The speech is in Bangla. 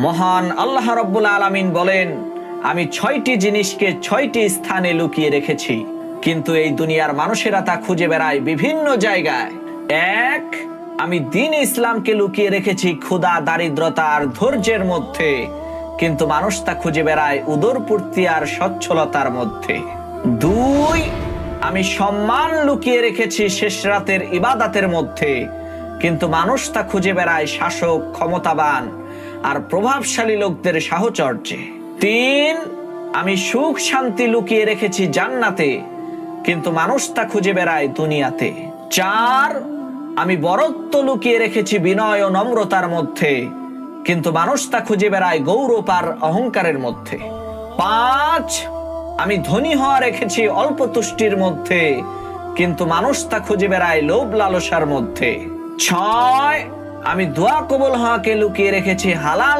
মহান আল্লাহ রব্বুল আলামিন বলেন, আমি ছয়টি জিনিসকে ছয়টি স্থানে লুকিয়ে রেখেছি, কিন্তু এই দুনিয়ার মানুষেরা তা খুঁজে বেড়ায় বিভিন্ন জায়গায়। এক, আমি দিন ইসলামকে লুকিয়ে রেখেছি ক্ষুধা, দারিদ্রতা আর ধৈর্যের মধ্যে, কিন্তু মানুষ তা খুঁজে বেড়ায় উদরপূর্তি আর সচ্ছলতার মধ্যে। দুই, আমি সম্মান লুকিয়ে রেখেছি শেষ রাতের ইবাদাতের মধ্যে, কিন্তু মানুষ তা খুঁজে বেড়ায় শাসক, ক্ষমতাবান আর প্রভাবশালী লোকদের সাহচর্যে। তিন, আমি সুখ শান্তি লুকিয়ে রেখেছি জান্নাতে, কিন্তু মানুষ তা খুঁজে বেড়ায় দুনিয়াতে। চার, আমি বরত্ব লুকিয়ে রেখেছি বিনয় ও নম্রতার মধ্যে, কিন্তু মানুষ তা খুঁজে বেড়ায় গৌরব আর অহংকারের মধ্যে। পাঁচ, আমি ধনী হওয়া রেখেছি অল্প তুষ্টির মধ্যে, কিন্তু মানুষ তা খুঁজে বেড়ায় লোভ লালসার মধ্যে। ছয় আমি দোয়া কবুল হওয়াকে লুকিয়ে রেখেছি হালাল